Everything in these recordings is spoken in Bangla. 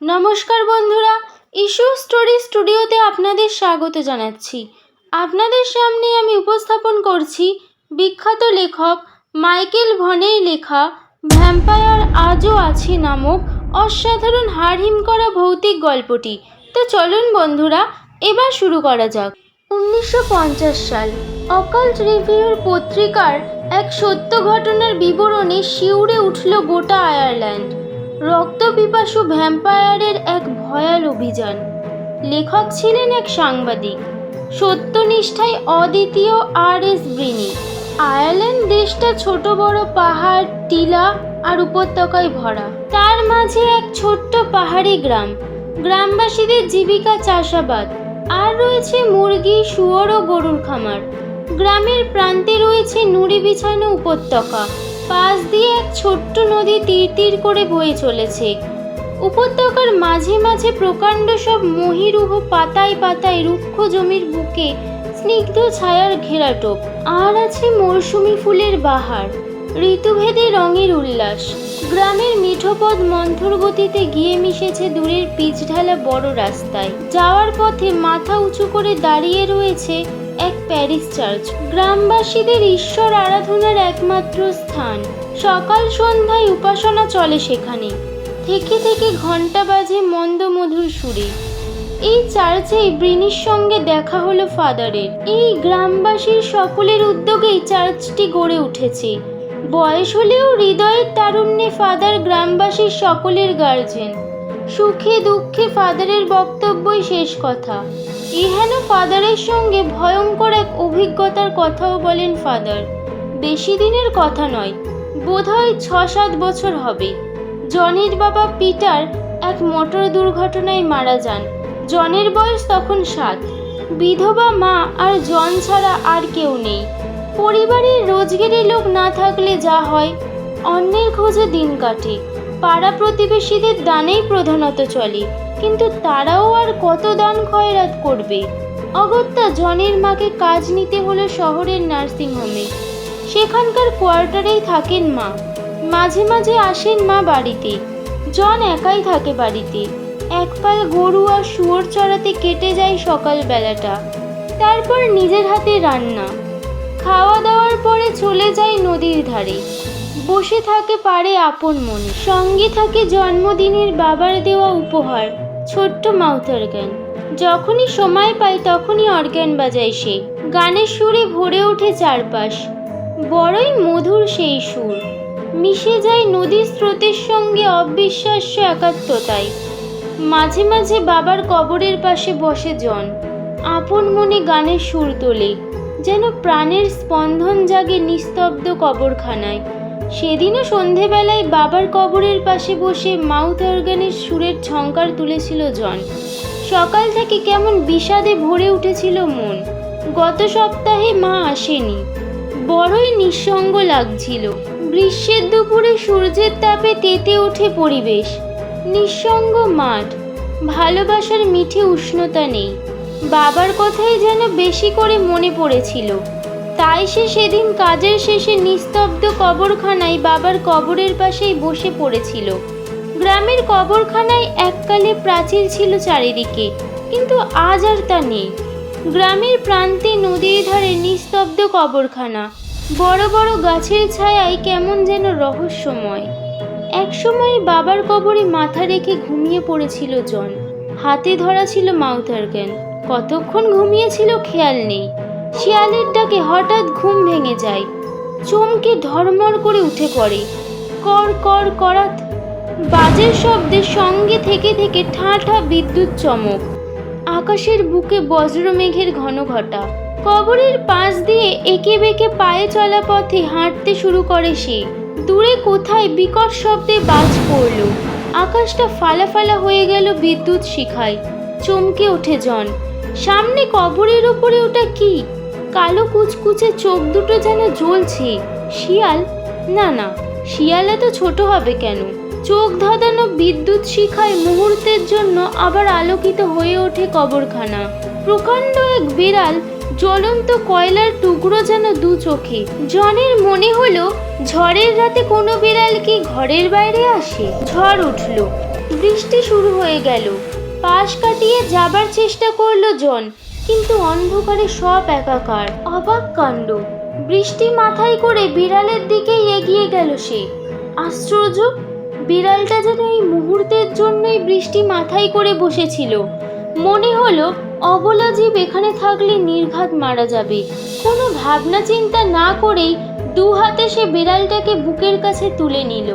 নমস্কার বন্ধুরা, ইস্যু স্টোরি স্টুডিওতে আপনাদের স্বাগত জানাচ্ছি। আপনাদের সামনে আমি উপস্থাপন করছি বিখ্যাত লেখক মাইকেল ভনের লেখা ভ্যাম্পায়ার আজও আছে নামক অসাধারণ হাড়হিম করা ভৌতিক গল্পটি। তো চলুন বন্ধুরা, এবার শুরু করা যাক। উনিশশো পঞ্চাশ সাল অকাল্ট রিভিউর পত্রিকার এক সত্য ঘটনার বিবরণে শিউরে উঠল গোটা আয়ারল্যান্ড। রক্তপিপাসু ভ্যাম্পায়ারের এক ভয়াল অভিযান। লেখক ছিলেন এক সাংবাদিক। সত্যনিষ্ঠায় অদ্বিতীয় আর এস ব্রিনি আয়ারল্যান্ড দেশটা ছোট বড় পাহাড়, টিলা আর উপত্যকায় ভরা। তার মাঝে এক ছোট্ট পাহাড়ি গ্রাম। গ্রামবাসীদের জীবিকা চাষাবাদ। আর রয়েছে মুরগি, শুয়োর ও গরুর খামার। গ্রামের প্রান্তে রয়েছে নুড়ি বিছানো উপত্যকা। পাশ দিয়ে এক ছোট্ট নদী তীর তীর করে বয়ে চলেছে। উপত্যকার মাঝে মাঝে প্রকাণ্ড সব মহিরুহ পাতায় পাতায় রুক্ষ জমির বুকে স্নিগ্ধ ছায়ার ঘেরাটোপ। আর আছে মরশুমি ফুলের বাহার। ঋতুভেদে রঙের উল্লাস। গ্রামের মিঠোপদ মন্থর গতিতে গিয়ে মিশেছে দূরের পিচঢালা বড় রাস্তায়। যাওয়ার পথে মাথা উঁচু করে দাঁড়িয়ে রয়েছে এক প্যারিস চার্চ, গ্রামবাসীদের ঈশ্বর আরাধনার একমাত্র স্থান। সকাল সন্ধ্যায় উপাসনা চলে সেখানে। থেকে থেকে ঘণ্টা বাজে মন্দ মধুর সুরে। এই চার্চেই ব্রিনির সঙ্গে দেখা হলো ফাদারের। এই গ্রামবাসীর সকলের উদ্যোগেই চার্চটি গড়ে উঠেছে। বয়স হলেও হৃদয়ের তারুণ্যে ফাদার গ্রামবাসীর সকলের গার্জেন। সুখে দুঃখে ফাদারের বক্তব্যই শেষ কথা। ইহেন ফাদারের সঙ্গে ভয়ঙ্কর এক অভিজ্ঞতার কথাও বলেন ফাদার। বেশি দিনের কথা নয়, বোধহয় ছ সাত বছর হবে। জনের বাবা পিটার এক মোটর দুর্ঘটনায় মারা যান। জনের বয়স তখন সাত। বিধবা মা আর জন ছাড়া আর কেউ নেই। পরিবারের রোজগেরে লোক না থাকলে যা হয়, অন্যের খোঁজে দিন কাটে। পাড়া প্রতিবেশীদের দানেই প্রধানত চলে। কিন্তু তারাও আর কত দান খয়রাত করবে? অগত্যা জনের মাকে কাজ নিতে হলো শহরের নার্সিংহোমে। সেখানকার কোয়ার্টারেই থাকেন মা। মাঝে মাঝে আসেন মা বাড়িতে। জন একাই থাকে বাড়িতে। এক পাল গরু আর শুয়োর চড়াতে কেটে যায় সকাল বেলাটা তারপর নিজের হাতে রান্না। খাওয়া দাওয়ার পরে চলে যায় নদীর ধারে। বসে থাকে পারে আপন মনে। সঙ্গে থাকে জন্মদিনের বাবার দেওয়া উপহার। ছোট্ট মাউথ অর্গ্যান যখনই সময় পাই তখনই অর্গ্যান বাজায় সে। গানের সুরে ভরে ওঠে চারপাশ। বড়ই মধুর সেই সুর। মিশে যায় নদীর স্রোতের সঙ্গে অবিশ্বাস্য একাত্মতায়। মাঝে মাঝে বাবার কবরের পাশে বসে জন। আপন মনে গানের সুর তোলে, যেন প্রাণের স্পন্দন জাগে নিস্তব্ধ কবরখানায়। সেদিনও সন্ধেবেলায় বাবার কবরের পাশে বসে মাউথ অর্গানের সুরের ঝঙ্কার তুলেছিল জন। সকাল থেকে কেমন বিষাদে ভরে উঠেছিল মন। গত সপ্তাহে মা আসেনি। বড়ই নিঃসঙ্গ লাগছিল। গ্রীষ্মের দুপুরে সূর্যের তাপে তেতে ওঠে পরিবেশ। নিঃসঙ্গ মাঠ। ভালোবাসার মিঠে উষ্ণতা নেই। বাবার কথাই যেন বেশি করে মনে পড়েছিল। তাই সে সেদিন কাজের শেষে নিস্তব্ধ কবরখানায় বাবার কবরের পাশেই বসে পড়েছিল। গ্রামের কবরখানায় এককালে প্রাচীর ছিল চারিদিকে, কিন্তু আজ আর তা নেই। গ্রামের প্রান্তে নদীর ধারে নিস্তব্ধ কবরখানা। বড় বড় গাছের ছায়ায় কেমন যেন রহস্যময়। একসময় বাবার কবরে মাথা রেখে ঘুমিয়ে পড়েছিল জন। হাতে ধরা ছিল মাউথ অর্গ্যান কতক্ষণ ঘুমিয়েছিল খেয়াল নেই। শিয়ালের ডাকে হঠাৎ ঘুম ভেঙে যায়। চমকে ধর্মর করে উঠে পড়ে। কর কর, করাত। বাজের শব্দের সঙ্গে থেকে থেকে ঠাঁ ঠাঁ বিদ্যুৎ চমক। আকাশের বুকে বজ্রমেঘের ঘন ঘটা। কবরের পাশ দিয়ে একে বেঁকে পায়ে চলা পথে হাঁটতে শুরু করে সে। দূরে কোথায় বিকট শব্দে বাজ পড়ল। আকাশটা ফালা ফালা হয়ে গেল বিদ্যুৎ শিখায়। চমকে ওঠে জন। সামনে কবরের ওপরে ওটা কি? কালো কুচকুচে চোখ দুটো যেন জ্বলছে। শিয়াল? না না, শিয়াল এত ছোট হবে কেন? চোখ ধাঁধানো বিদ্যুৎ শিখায় মুহূর্তের জন্য আবার আলোকিত হয়ে ওঠে কবরখানা। প্রকাণ্ড এক বিড়াল জ্বলন্ত কয়লার টুকরো যেন দু চোখে। জনের মনে হলো, ঝড়ের রাতে কোনো বিড়াল কি ঘরের বাইরে আসে? ঝড় উঠল, বৃষ্টি শুরু হয়ে গেল। পাশ কাটিয়ে যাবার চেষ্টা করল জন। কিন্তু অন্ধকারে সব একাকার, অবাক কাণ্ড। বৃষ্টি মাথায় করে বিড়ালের দিকেই এগিয়ে গেল সে। আশ্চর্য, বিড়ালটা যেন এই মুহূর্তের জন্যই বৃষ্টি মাথায় করে বসেছিল। মনে হলো, অবলা জীব এখানে থাকলে নির্ঘাত মারা যাবে। কোনো ভাবনা চিন্তা না করেই দু হাতে সে বিড়ালটাকে বুকের কাছে তুলে নিল।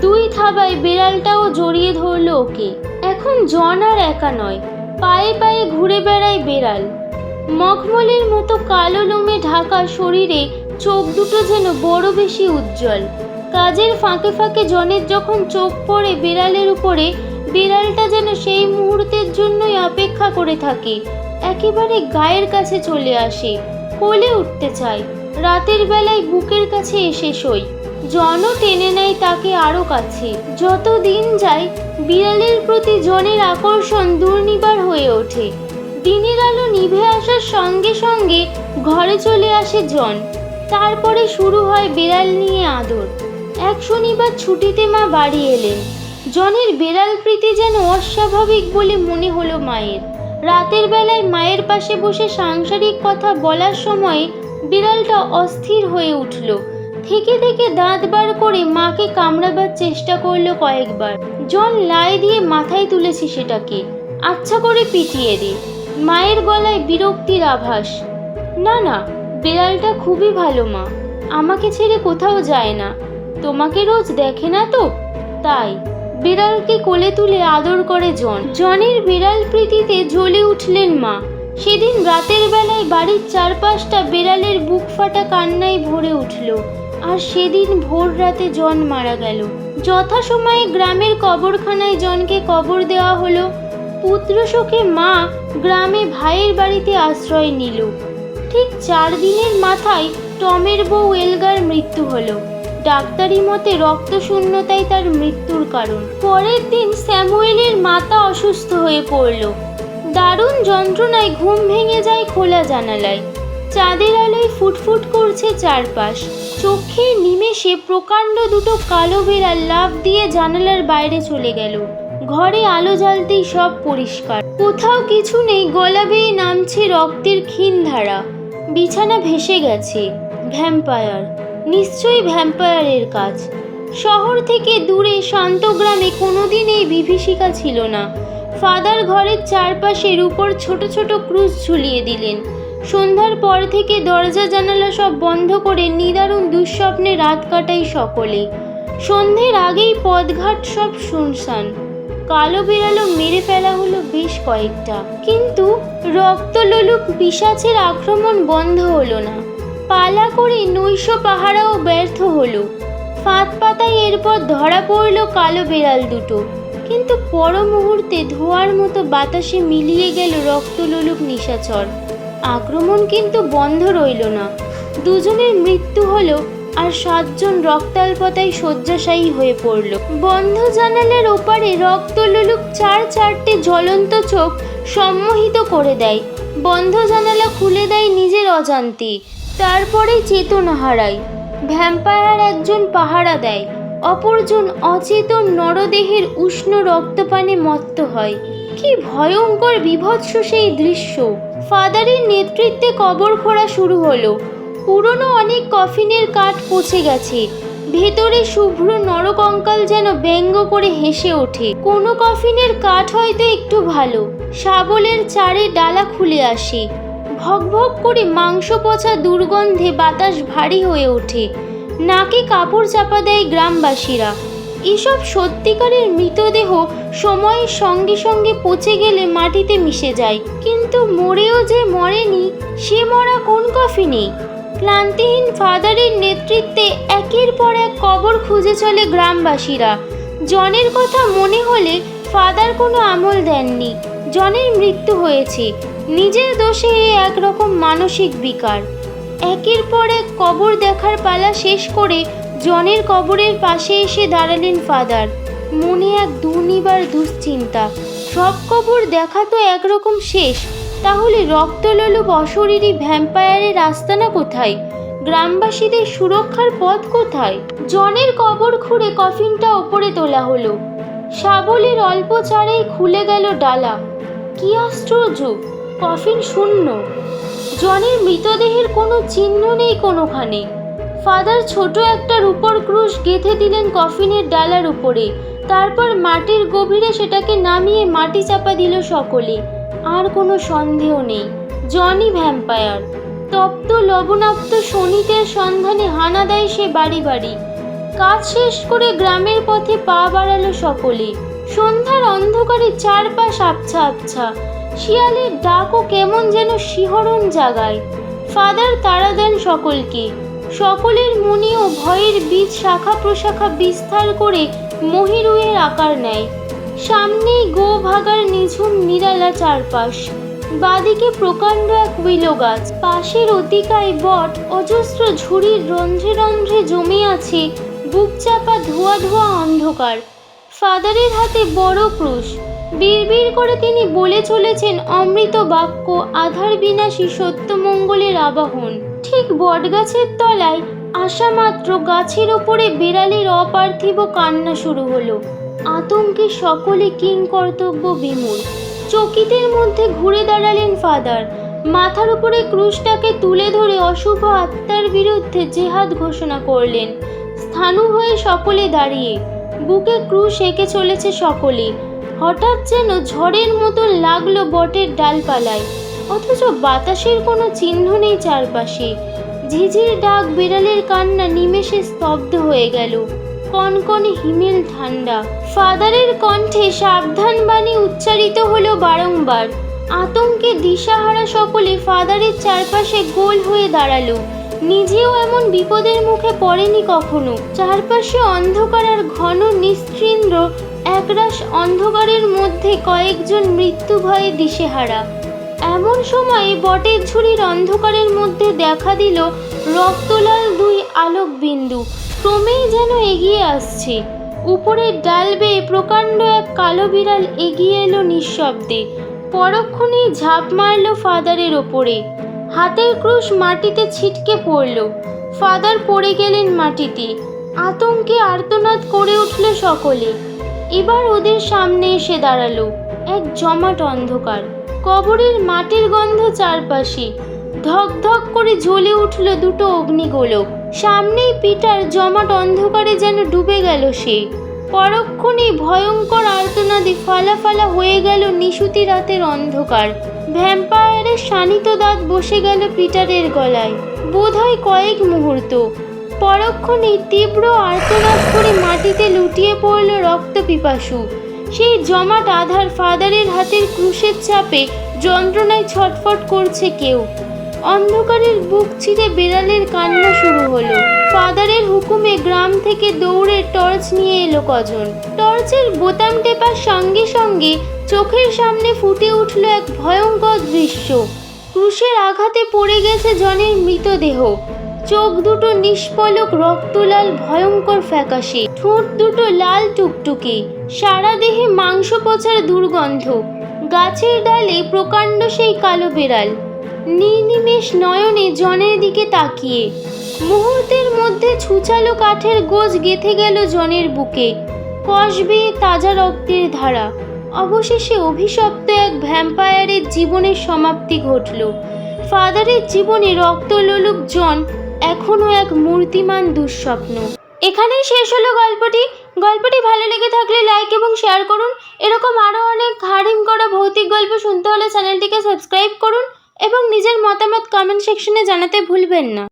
দুই থাবায় বিড়ালটাও জড়িয়ে ধরলো ওকে। এখন জন আর একা নয়। পায়ে পায়ে ঘুরে বেড়ায় বেড়াল। মখমলের মতো কালো লোমে ঢাকা শরীরে চোখ দুটো যেন বড় বেশি উজ্জ্বল। কাজের ফাঁকে ফাঁকে জনের যখন চোখ পড়ে বিড়ালের উপরে, বিড়ালটা যেন সেই মুহূর্তের জন্যই অপেক্ষা করে থাকে। একেবারে গায়ের কাছে চলে আসে, কোলে উঠতে চায়। রাতের বেলায় বুকের কাছে এসে শোয়। জনও টেনে নেয় তাকে আরও কাছে। যত দিন যায়, বিড়ালের প্রতি জনের আকর্ষণ দুর্নিবার হয়ে ওঠে। দিনের আলো নিভে আসার সঙ্গে সঙ্গে ঘরে চলে আসে জন। তারপরে শুরু হয় বিড়াল নিয়ে আদর। এক শনিবার ছুটিতে মা বাড়ি এলেন। জনের বিড়াল প্রীতি যেন অস্বাভাবিক বলে মনে হলো মায়ের। রাতের বেলায় মায়ের পাশে বসে সাংসারিক কথা বলার সময় বিড়ালটা অস্থির হয়ে উঠল। থেকে থেকে দাঁত বার করে মাকে কামড়াবার চেষ্টা করল কয়েকবার। জন লাই দিয়ে মাথায় তুলেছে সেটাকে। আচ্ছা করে পিটিয়ে দে। মায়ের গলায় বিরক্তির আভাস। না না, বিড়ালটা খুবই ভালো মা। আমাকে ছেড়ে কোথাও যায় না। তোমাকে রোজ দেখে না তো? তাই বিড়ালকে কোলে তুলে আদর করে জন। জনের বিড়াল প্রীতিতে জ্বলে উঠলেন মা। সেদিন রাতের বেলায় বাড়ির চারপাশটা বিড়ালের বুক ফাটা কান্নায় ভরে উঠল। আর সেদিন ভোর রাতে জন মারা গেল। যথাসময়ে গ্রামের কবরখানায় জনকে কবর দেওয়া হলো। পুত্র শোকে মা গ্রামে ভাইয়ের বাড়িতে আশ্রয় নিল। ঠিক চার দিনের মাথায় টমের বউ এলগার মৃত্যু হলো। ডাক্তারি মতে রক্ত শূন্যতাই তার মৃত্যুর কারণ। পরের দিন স্যামুয়েলের মাতা অসুস্থ হয়ে পড়ল। দারুণ যন্ত্রণায় ঘুম ভেঙে যায় খোলা জানালায়। চাঁদের আলোয় ফুটফুট করছে চারপাশ। চোখের নিমেষে প্রকাণ্ড দুটো কালো বেড়াল লাফ দিয়ে জানালার বাইরে চলে গেল। ঘরে আলো জ্বালতেই সব পরিষ্কার। কোথাও কিছু নেই, গলা বেয়ে নামছে রক্তের ক্ষীণ ধারা। বিছানা ভেসে গেছে, ভ্যাম্পায়ার। নিশ্চয়ই ভ্যাম্পায়ারের কাজ। শহর থেকে দূরে শান্ত গ্রামে কোনোদিন এই বিভীষিকা ছিল না। ফাদার ঘরের চারপাশের উপর ছোট ছোট ক্রুশ ঝুলিয়ে দিলেন। সন্ধ্যার পর থেকে দরজা জানালা সব বন্ধ করে নিদারুণ দুঃস্বপ্নে রাত কাটাই সকলে সন্ধ্যের আগেই পদঘাট সব শুনশান। কালো বিড়ালও মেরে ফেলা হলো বেশ কয়েকটা। কিন্তু রক্তলোলুপ পিসাচের আক্রমণ বন্ধ হলো না। পালা করে নৈশ পাহারাও ব্যর্থ হলো। ফাঁদ পাতায় এরপর ধরা পড়ল কালো বিড়াল দুটো। কিন্তু পর মুহূর্তে ধোঁয়ার মতো বাতাসে মিলিয়ে গেল রক্ত রক্তলোলুপ নিশাচর। আক্রমণ কিন্তু বন্ধ রইল না। দুজনের মৃত্যু হলো আর সাতজন রক্তাল্পতায় শয্যাশায়ী হয়ে পড়ল। বন্ধ জানালার ওপারে রক্তলোলুপ চার চারটে জ্বলন্ত চোখ সম্মোহিত করে দেয়। বন্ধ জানালা খুলে দেয় নিজের অজান্তে। তারপরে চেতনা হারায়। ভ্যাম্পায়ার একজন পাহারা দেয়। অপরজন অচেতন নরদেহের উষ্ণ রক্তপানে মত্ত হয়। কি ভয়ঙ্কর বিভৎস সেই দৃশ্য। ফাদারের নেতৃত্বে কবর খোঁড়া শুরু হলো। পুরনো অনেক কফিনের কাঠ পচে গেছে। ভেতরে শুভ্র নরকঙ্কাল যেন ব্যঙ্গ করে হেসে ওঠে। কোনো কফিনের কাঠ হয়তো একটু ভালো। শাবলের চারে ডালা খুলে আসে। ভকভক করে মাংস পচা দুর্গন্ধে বাতাস ভারী হয়ে ওঠে। নাকে কাপড় চাপা দেয় গ্রামবাসীরা। এসব সত্যিকারের মৃতদেহ সময়ের সঙ্গে সঙ্গে পচে গেলে মাটিতে মিশে যায়। কিন্তু মরেও যে মরেনি, সে মরা কোন কফিনে ক্লান্তিহীন ফাদারের নেতৃত্বে একের পর এক কবর খুঁজে চলে গ্রামবাসীরা। জনের কথা মনে হলে ফাদার কোনো আমল দেননি। জনের মৃত্যু হয়েছে। নিজের দোষে এ একরকম মানসিক বিকার। একের পর এক কবর দেখার পালা শেষ করে জনের কবরের পাশে এসে দাঁড়ালেন ফাদার। মনে এক দুর্নিবার দুশ্চিন্তা। সব কবর দেখা তো একরকম শেষ। তাহলে রক্তলোলুপ অশরীরী ভ্যাম্পায়ারের আস্তানা কোথায়? গ্রামবাসীদের সুরক্ষার পথ কোথায়? জনের কবর খুঁড়ে কফিনটা ওপরে তোলা হলো। সাবলীর অল্প চারেই খুলে গেল ডালা। কি আশ্চর্য! কফিন শূন্য। জনের মৃতদেহের কোনো চিহ্ন নেই কোনোখানে। ফাদার ছোট একটা রূপর ক্রুশ গেঁথে দিলেন কফিনের ডালার উপরে। তারপর মাটির গভীরে সেটাকে নামিয়ে মাটি চাপা দিল সকলে। আর কোনো সন্দেহ নেই, জনি ভ্যাম্পায়ার। তপ্ত, লবণাক্ত শনিতের সন্ধানে হানা দেয় সে বাড়ি বাড়ি। কাজ শেষ করে গ্রামের পথে পা বাড়ালো সকলে। সন্ধ্যার অন্ধকারে চারপাশ আবছা আবছা। শিয়ালের ডাকও কেমন যেন শিহরণ জাগায়। ফাদার তাড়া দেন সকলকে। সকলের মনেও ভয়ের বীজ শাখা প্রশাখা বিস্তার করে মহিরুয়ের আকার নেয়। সামনেই গো ভাগার নিঝুম নিরালা চারপাশ। বাদিকে প্রকাণ্ড এক উইলো গাছ। পাশের অতিকায় বট, অজস্র ঝুড়ির রন্ধ্রে রন্ধ্রে জমে আছে বুক চাপা ধোয়া ধোয়া অন্ধকার। ফাদারের হাতে বড় ক্রুশ। বিড়বিড় করে তিনি বলে চলেছেন অমৃত বাক্য আধার বিনাশী সত্যমঙ্গলের আবাহন। ঠিক বটগাছের তলায় আসা মাত্র গাছের ওপরে বিড়ালের অপার্থিব কান্না শুরু হলো। আতঙ্কে সকলে কিং কর্তব্য বিমূল চকিতের মধ্যে ঘুরে দাঁড়ালেন ফাদার। মাথার উপরে ক্রুশটাকে তুলে ধরে অশুভ আত্মার বিরুদ্ধে জেহাদ ঘোষণা করলেন। স্থানু হয়ে সকলে দাঁড়িয়ে। বুকে ক্রুশ এঁকে চলেছে সকলে। হঠাৎ যেন ঝড়ের মতো লাগল বটের ডালপালায়। অথচ বাতাসের কোনো চিহ্ন নেই চারপাশে। ঝিঝির ডাক, বিড়ালের কান্না নিমেষে স্তব্ধ হয়ে গেল। কনকনে হিমেল ঠান্ডা। ফাদারের কণ্ঠে সাবধান বাণী উচ্চারিত হলো বারংবার। আতঙ্কে দিশাহারা সকলে ফাদারের চারপাশে গোল হয়ে দাঁড়াল। নিজেও এমন বিপদের মুখে পড়েনি কখনো। চারপাশে অন্ধকার আর ঘন নিশ্চিন্দ্র একরাশ অন্ধকারের মধ্যে কয়েকজন মৃত্যু ভয়ে দিশেহারা। এমন সময়ে বটের ঝুড়ির অন্ধকারের মধ্যে দেখা দিল রক্তলাল দুই আলোক বিন্দু ক্রমেই যেন এগিয়ে আসছে। উপরের ডাল বেয়ে প্রকাণ্ড এক কালো বিড়াল এগিয়ে এলো নিঃশব্দে। পরক্ষণেই ঝাঁপ মারল ফাদারের ওপরে। হাতের ক্রুশ মাটিতে ছিটকে পড়ল। ফাদার পড়ে গেলেন মাটিতে। আতঙ্কে আর্তনাদ করে উঠল সকলে। এবার ওদের সামনে এসে দাঁড়াল এক জমাট অন্ধকার। কবরের মাটির গন্ধ চারপাশে। ধক ধক করে জ্বলে উঠল দুটো অগ্নিগোলক। সামনেই পিটার জমাট অন্ধকারে যেন ডুবে গেল সে। পরক্ষণে ভয়ঙ্কর আর্তনাদে ফালা ফালা হয়ে গেল নিশুতি রাতের অন্ধকার। ভ্যাম্পায়ারের শানিত দাঁত বসে গেল পিটারের গলায়। বোধহয় কয়েক মুহূর্ত। পরক্ষণেই তীব্র আর্তনাদ করে মাটিতে লুটিয়ে পড়ল রক্ত পিপাসু। সেই জমাট আধার ফাদারের হাতের ক্রুশের চাপে যন্ত্রণায় ছটফট করছে কেউ। অন্ধকারের বুক ছিঁড়ে বিড়ালের কান্না শুরু হলো। ফাদারের হুকুমে গ্রাম থেকে দৌড়ে টর্চ নিয়ে এলো কজন। টর্চের বোতাম টেপার সঙ্গে সঙ্গে চোখের সামনে ফুটে উঠল এক ভয়ঙ্কর দৃশ্য। ক্রুশের আঘাতে পড়ে গেছে জনের মৃতদেহ। চোখ দুটো নিষ্পলক রক্তলাল ভয়ঙ্কর ফ্যাকাশে। ঠোঁট দুটো লাল টুকটুকে। সারা দেহে মাংস পচার দুর্গন্ধ, গাছের ডালে প্রকাণ্ড সেই কালো বেড়াল। নির্নিমেষ নয়নে জনের দিকে তাকিয়ে, মুহূর্তের মধ্যে ছুচালো কাঠের গোজ গেথে গেল জনের বুকে, কষ বেয়ে তাজা রক্তের ধারা। অবশেষে অভিশপ্ত এক ভ্যাম্পায়ারের জীবনের সমাপ্তি ঘটল। ফাদারের জীবনে রক্তলোলুপ জন এখনও এক মূর্তিমান দুঃস্বপ্ন। এখানেই শেষ হলো গল্পটি। গল্পটি ভালো লেগে থাকলে লাইক এবং শেয়ার করুন। এরকম আরও অনেক হারিম করা ভৌতিক গল্প শুনতে হলে চ্যানেলটিকে সাবস্ক্রাইব করুন এবং নিজের মতামত কমেন্ট সেকশনে জানাতে ভুলবেন না।